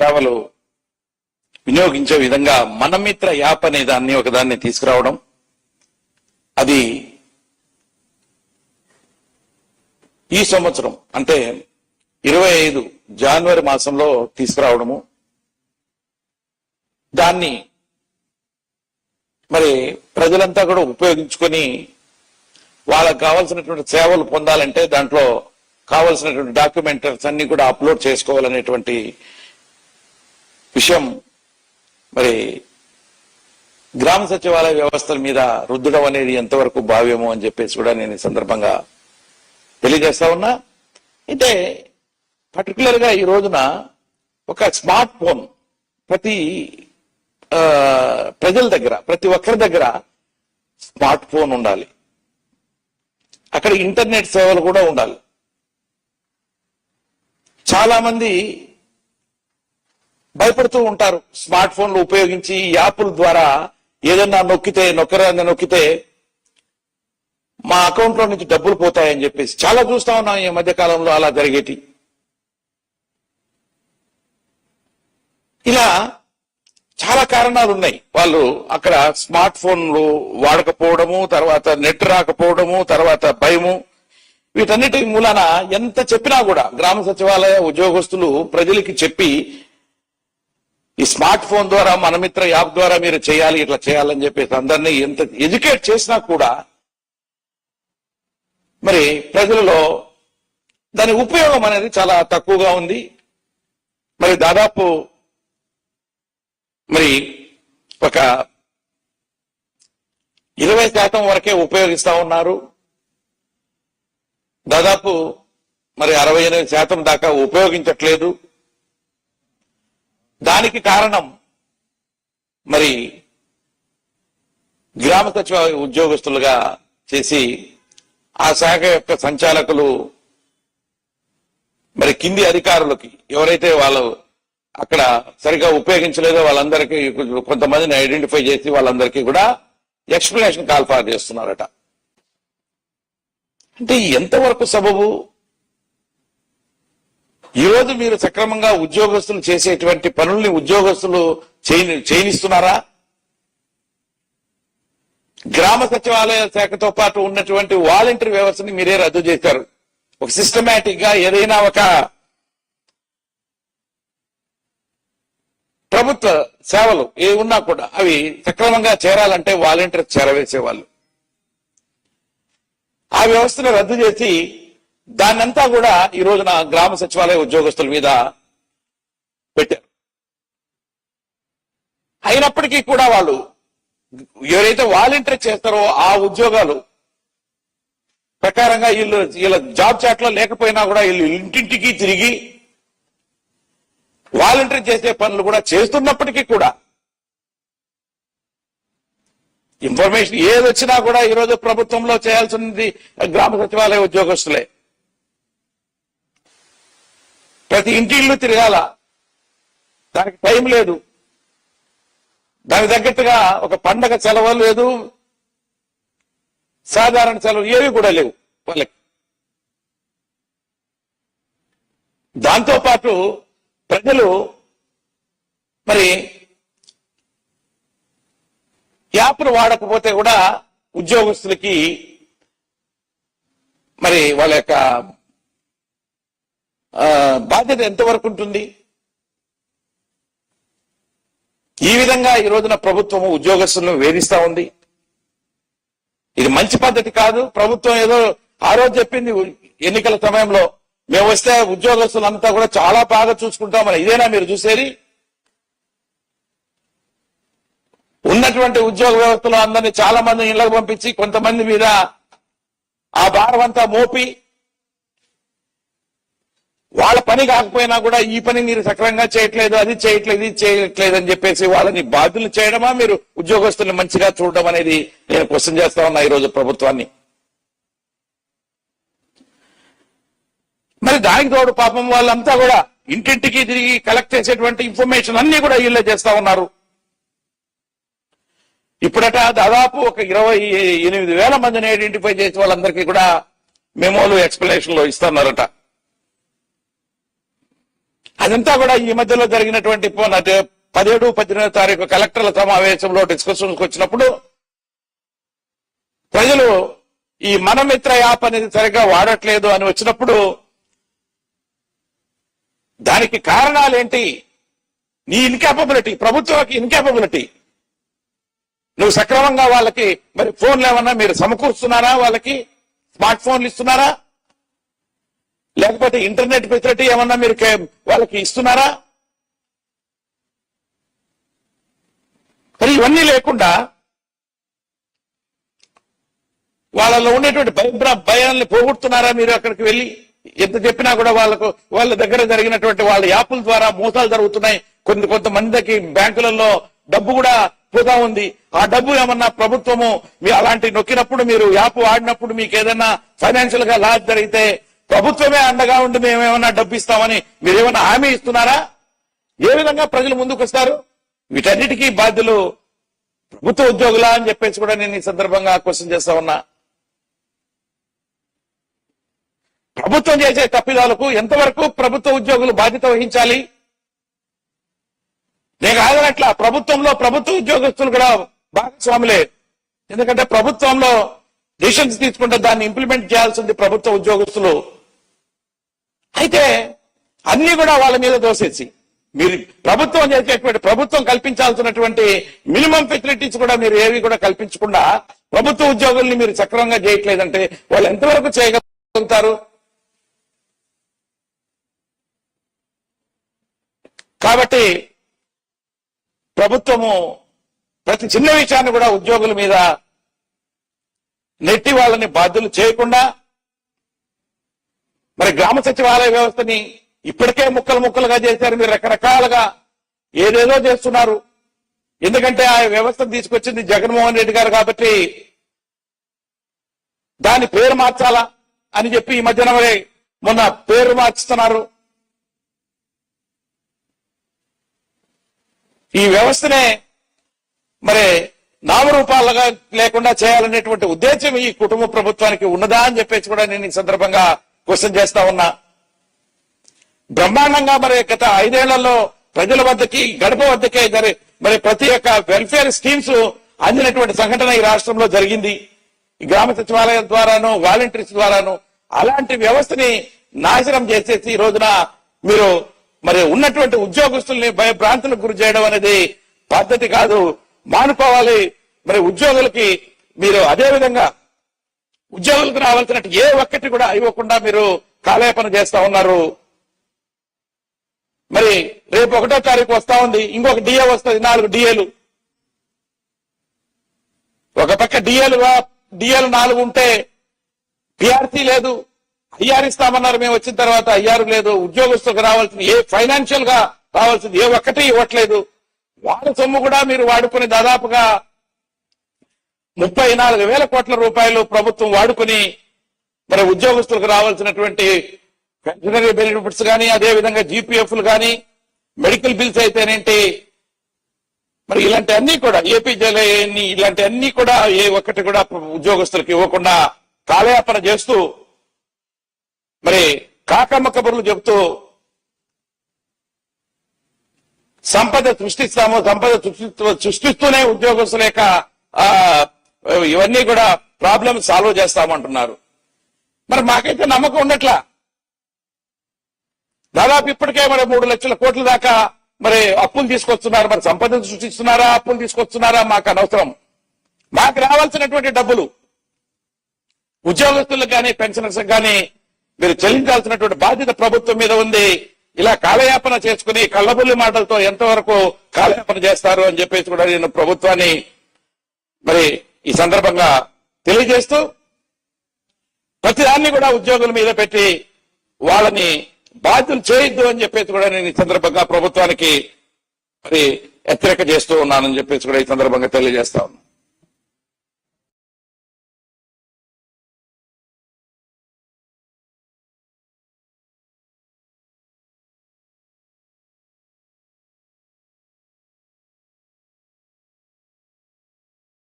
సేవలు వినియోగించే విధంగా మనమిత్ర యాప్ అనే దాన్ని ఒకదాన్ని తీసుకురావడం. అది ఈ సంవత్సరం అంటే ఇరవై ఐదు జనవరి మాసంలో తీసుకురావడము. దాన్ని మరి ప్రజలంతా కూడా ఉపయోగించుకొని వాళ్ళకి కావాల్సినటువంటి సేవలు పొందాలంటే దాంట్లో కావాల్సినటువంటి డాక్యుమెంటరీస్ అన్ని కూడా అప్లోడ్ చేసుకోవాలనేటువంటి విషయం మరి గ్రామ సచివాలయ వ్యవస్థల మీద రుద్దడం అనేది ఎంతవరకు భావ్యమో అని చెప్పేసి కూడా నేను ఈ సందర్భంగా తెలియజేస్తా ఉన్నా. అయితే పర్టికులర్గా ఈ రోజున ఒక స్మార్ట్ ఫోన్ ప్రతి ప్రజల దగ్గర ప్రతి ఒక్కరి దగ్గర స్మార్ట్ ఫోన్ ఉండాలి. అక్కడ ఇంటర్నెట్ సేవలు కూడా ఉండాలి. చాలామంది భయపడుతూ ఉంటారు. స్మార్ట్ ఫోన్లు ఉపయోగించి యాప్ల ద్వారా ఏదన్నా నొక్కితే నొక్కరాన్ని నొక్కితే మా అకౌంట్లో నుంచి డబ్బులు పోతాయని చెప్పేసి. చాలా చూస్తా ఉన్నాం ఈ మధ్య కాలంలో అలా జరిగేటి. ఇలా చాలా కారణాలు ఉన్నాయి. వాళ్ళు అక్కడ స్మార్ట్ ఫోన్లు వాడకపోవడము తర్వాత నెట్ రాకపోవడము తర్వాత భయము. వీటన్నిటి మూలాన ఎంత చెప్పినా కూడా గ్రామ సచివాలయ ఉద్యోగస్తులు ప్రజలకి చెప్పి ఈ స్మార్ట్ ఫోన్ ద్వారా మనమిత్ర యాప్ ద్వారా మీరు చేయాలి ఇట్లా చేయాలని చెప్పేసి అందరినీ ఎంత ఎడ్యుకేట్ చేసినా కూడా మరి ప్రజలలో దాని ఉపయోగం అనేది చాలా తక్కువగా ఉంది. మరి దాదాపు మరి ఒక ఇరవై శాతం వరకే ఉపయోగిస్తా ఉన్నారు. దాదాపు మరి అరవై ఎనిమిది శాతం దాకా ఉపయోగించట్లేదు. దానికి కారణం మరి గ్రామ సచివ ఉద్యోగస్తులుగా చేసి ఆ శాఖ యొక్క సంచాలకులు మరి కింది అధికారులకి ఎవరైతే వాళ్ళు అక్కడ సరిగా ఉపయోగించలేదో వాళ్ళందరికీ కొంతమందిని ఐడెంటిఫై చేసి వాళ్ళందరికీ కూడా ఎక్స్ప్లెనేషన్ కాల్ ఫార్ చేస్తున్నారట. అంటే ఎంతవరకు సబబు? ఈరోజు మీరు సక్రమంగా ఉద్యోగస్తులు చేసేటువంటి పనుల్ని ఉద్యోగస్తులు చేయని చేయనిస్తున్నారా? గ్రామ సచివాలయ శాఖతో పాటు ఉన్నటువంటి వాలంటీర్ వ్యవస్థని మీరే రద్దు చేశారు. ఒక సిస్టమేటిక్గా ఏదైనా ఒక ప్రభుత్వ సేవలు ఏ ఉన్నా కూడా అవి సక్రమంగా చేరాలంటే వాలంటీర్ చేరవేసేవాళ్ళు. ఆ వ్యవస్థను రద్దు చేసి దాన్నంతా కూడా ఈ రోజున గ్రామ సచివాలయ ఉద్యోగస్తుల మీద పెట్టారు. అయినప్పటికీ కూడా వాళ్ళు ఎవరైతే వాలంటీర్ చేస్తారో ఆ ఉద్యోగాలు ప్రకారంగా వీళ్ళు వీళ్ళ జాబ్ చాట్లో లేకపోయినా కూడా వీళ్ళు ఇంటింటికి తిరిగి వాలంటీర్ చేసే పనులు కూడా చేస్తున్నప్పటికీ కూడా ఇన్ఫర్మేషన్ ఏది వచ్చినా కూడా ఈ రోజు ప్రభుత్వంలో చేయాల్సింది గ్రామ సచివాలయ ఉద్యోగస్తులే. ప్రతి ఇంటి ఇల్లు తిరగాల. దానికి టైం లేదు. దానికి తగ్గట్టుగా ఒక పండగ సెలవు లేదు. సాధారణ సెలవు ఏవి కూడా లేవు వాళ్ళకి. దాంతో పాటు ప్రజలు మరి యాప్ను వాడకపోతే కూడా ఉద్యోగస్తులకి మరి వాళ్ళ యొక్క బాధ్యత ఎంతవరకు ఉంటుంది? ఈ విధంగా ఈ రోజున ప్రభుత్వము ఉద్యోగస్తులను వేధిస్తా ఉంది. ఇది మంచి పద్ధతి కాదు. ప్రభుత్వం ఏదో ఆ రోజు చెప్పింది ఎన్నికల సమయంలో. మేము వస్తే ఉద్యోగస్తులంతా కూడా చాలా బాగా చూసుకుంటామని ఇదేనా మీరు చూసేది? ఉన్నటువంటి ఉద్యోగ వ్యవస్థలో అందరినీ చాలా మంది ఇళ్ళకు పంపించి కొంతమంది మీద ఆ భారం అంతా మోపి వాళ్ళ పని కాకపోయినా కూడా ఈ పని మీరు సక్రమంగా చేయట్లేదు అది చేయట్లేదు ఇది చేయట్లేదు అని చెప్పేసి వాళ్ళని బాధ్యులు చేయడమా మీరు ఉద్యోగస్తుల్ని మంచిగా చూడడం అనేది నేను క్వశ్చన్ చేస్తా ఉన్నా ఈరోజు ప్రభుత్వాన్ని. మరి దానికి తోడు పాపం వాళ్ళంతా కూడా ఇంటింటికి తిరిగి కలెక్ట్ చేసేటువంటి ఇన్ఫర్మేషన్ అన్ని కూడా వీళ్ళే చేస్తా ఉన్నారు. ఇప్పుడట దాదాపు ఒక ఇరవై ఎనిమిది వేల మందిని ఐడెంటిఫై చేసి వాళ్ళందరికీ కూడా మెమోలు ఎక్స్ప్లెనేషన్లు ఇస్తున్నారట. అదంతా కూడా ఈ మధ్యలో జరిగినటువంటి పదిహేడు పద్దెనిమిదో తారీఖు కలెక్టర్ల సమావేశంలో డిస్కషన్కి వచ్చినప్పుడు ప్రజలు ఈ మనమిత్ర యాప్ అనేది సరిగ్గా వాడట్లేదు అని వచ్చినప్పుడు దానికి కారణాలేంటి? నీ ఇన్కాపబిలిటీ ప్రభుత్వానికి ఇన్కాపబిలిటీ నువ్వు సక్రమంగా వాళ్ళకి మరి ఫోన్లు ఏమన్నా మీరు సమకూరుస్తున్నారా వాళ్ళకి? స్మార్ట్ ఫోన్లు ఇస్తున్నారా? లేకపోతే ఇంటర్నెట్ ఫెసిలిటీ ఏమన్నా మీరు వాళ్ళకి ఇస్తున్నారా? మరి ఇవన్నీ లేకుండా వాళ్ళలో ఉండేటువంటి భయభ్ర భయాల్ని పోగొడుతున్నారా మీరు అక్కడికి వెళ్ళి? ఎంత చెప్పినా కూడా వాళ్ళకు వాళ్ళ దగ్గర జరిగినటువంటి వాళ్ళ యాప్ల ద్వారా మోసాలు జరుగుతున్నాయి. కొన్ని కొంతమందికి బ్యాంకులలో డబ్బు కూడా పోతా ఉంది. ఆ డబ్బు ఏమన్నా ప్రభుత్వము మీ అలాంటి నొక్కినప్పుడు మీరు యాప్ వాడినప్పుడు మీకు ఏదైనా ఫైనాన్షియల్గా లాస్ జరిగితే ప్రభుత్వమే అండగా ఉండి మేమేమన్నా డబ్బు ఇస్తామని మీరు హామీ ఇస్తున్నారా? ఏ విధంగా ప్రజలు ముందుకు వస్తారు వీటన్నిటికీ బాధ్యులు ప్రభుత్వ ఉద్యోగులా అని చెప్పేసి కూడా నేను ఈ సందర్భంగా క్వశ్చన్ చేస్తా ఉన్నా. ప్రభుత్వం చేసే తప్పిదాలకు ఎంతవరకు ప్రభుత్వ ఉద్యోగులు బాధ్యత వహించాలి? నేను కాదనట్లా ప్రభుత్వంలో ప్రభుత్వ ఉద్యోగస్తులు కూడా భాగస్వాములే. ఎందుకంటే ప్రభుత్వంలో డిసిషన్స్ తీసుకుంటే దాన్ని ఇంప్లిమెంట్ చేయాల్సింది ప్రభుత్వ ఉద్యోగస్తులు. అయితే అన్ని కూడా వాళ్ళ మీద దోసేసి మీరు ప్రభుత్వం చేసేటువంటి ప్రభుత్వం కల్పించాల్సినటువంటి మినిమం ఫెసిలిటీస్ కూడా మీరు ఏవి కూడా కల్పించకుండా ప్రభుత్వ ఉద్యోగుల్ని మీరు సక్రమంగా చేయట్లేదంటే వాళ్ళు ఎంతవరకు చేయగలుగుతారు? కాబట్టి ప్రభుత్వము ప్రతి చిన్న విషయాన్ని కూడా ఉద్యోగుల మీద నెట్టి వాళ్ళని బాధ్యులు చేయకుండా మరి గ్రామ సచివాలయ వ్యవస్థని ఇప్పటికే ముక్కలు ముక్కలుగా చేశారు. మీరు రకరకాలుగా ఏదేదో చేస్తున్నారు. ఎందుకంటే ఆ వ్యవస్థను తీసుకొచ్చింది జగన్మోహన్ రెడ్డి గారు కాబట్టి దాని పేరు మార్చాలా అని చెప్పి ఈ మధ్యన మొన్న పేరు మార్చుతున్నారు. ఈ వ్యవస్థనే మరి నామరూపాలుగా లేకుండా చేయాలనేటువంటి ఉద్దేశం ఈ కుటుంబ ప్రభుత్వానికి ఉన్నదా అని చెప్పేసి కూడా నేను ఈ సందర్భంగా క్వశ్చన్ చేస్తా ఉన్నా. బ్రహ్మాండంగా మరి గత ఐదేళ్ళలో ప్రజల వద్దకి గడప వద్దకే జరి మరి ప్రతి ఒక్క వెల్ఫేర్ స్కీమ్స్ అందినటువంటి సంఘటన ఈ రాష్ట్రంలో జరిగింది. ఈ గ్రామ సచివాలయం ద్వారాను వాలంటీర్స్ ద్వారాను అలాంటి వ్యవస్థని నాశనం చేసేసి ఈ రోజున మీరు మరి ఉన్నటువంటి ఉద్యోగస్తుల్ని భయభ్రాంతులకు గురి చేయడం అనేది పద్ధతి కాదు. మానుకోవాలి. మరి ఉద్యోగులకి మీరు అదే విధంగా ఉద్యోగులకు రావాల్సినట్టు ఏ ఒక్కటి కూడా ఇవ్వకుండా మీరు కాలేపన చేస్తా ఉన్నారు. మరి రేపు ఒకటో తారీఖు వస్తా ఉంది ఇంకొక డిఏ వస్తుంది నాలుగు డిఏలు. ఒక పక్క డిఏలు డిఏలు నాలుగు ఉంటే పిఆర్సీ లేదు ఐఆర్ ఇస్తామన్నారు మేము వచ్చిన తర్వాత ఐఆర్ లేదు ఉద్యోగస్తులకు రావాల్సింది ఏ ఫైనాన్షియల్గా రావాల్సింది ఏ ఒక్కటి ఇవ్వట్లేదు. వాళ్ళ సొమ్ము కూడా మీరు వాడుకుని దాదాపుగా ముప్పై నాలుగు వేల కోట్ల రూపాయలు ప్రభుత్వం వాడుకుని మరి ఉద్యోగస్తులకు రావాల్సినటువంటి పెన్షనరీ బెనిఫిట్స్ కానీ అదే విధంగా జీపీఎఫ్లు కానీ మెడికల్ బిల్స్ అయితేనేంటి మరి ఇలాంటి అన్ని కూడా ఏపీజేలు ఇలాంటి అన్ని కూడా ఏ ఒక్కటి కూడా ఉద్యోగస్తులకు ఇవ్వకుండా కాలయాపన చేస్తూ మరి కాకమ్మ కబుర్లు చెబుతూ సంపద సృష్టిస్తాము సంపద సృష్టిస్తూ- సృష్టిస్తూనే ఉద్యోగస్తుల యొక్క ఇవన్నీ కూడా ప్రాబ్లం సాల్వ్ చేస్తామంటున్నారు. మరి మాకైతే నమ్మకం ఉండట్లా? దాదాపు ఇప్పటికే మరి మూడు లక్షల కోట్ల దాకా మరి అప్పులు తీసుకొస్తున్నారు. మరి సంపద సృష్టిస్తున్నారా అప్పులు తీసుకొస్తున్నారా మాకు అనవసరం. మాకు రావాల్సినటువంటి డబ్బులు ఉద్యోగస్తులకు కానీ పెన్షనర్స్ కానీ మీరు చెల్లించాల్సినటువంటి బాధ్యత ప్రభుత్వం మీద ఉంది. ఇలా కాలయాపన చేసుకుని కళ్ళబుల్లి మాటలతో ఎంతవరకు కాలయాపన చేస్తారు అని చెప్పేసి కూడా నేను ప్రభుత్వాన్ని మరి ఈ సందర్భంగా తెలియజేస్తూ ప్రతిదాన్ని కూడా ఉద్యోగుల మీద పెట్టి వాళ్ళని బాధ్యతలు చేయొద్దు అని చెప్పేసి కూడా నేను ఈ సందర్భంగా ప్రభుత్వానికి మరి హెచ్చరిక చేస్తూ ఉన్నానని చెప్పేసి కూడా ఈ సందర్భంగా తెలియజేస్తా ఉన్నాను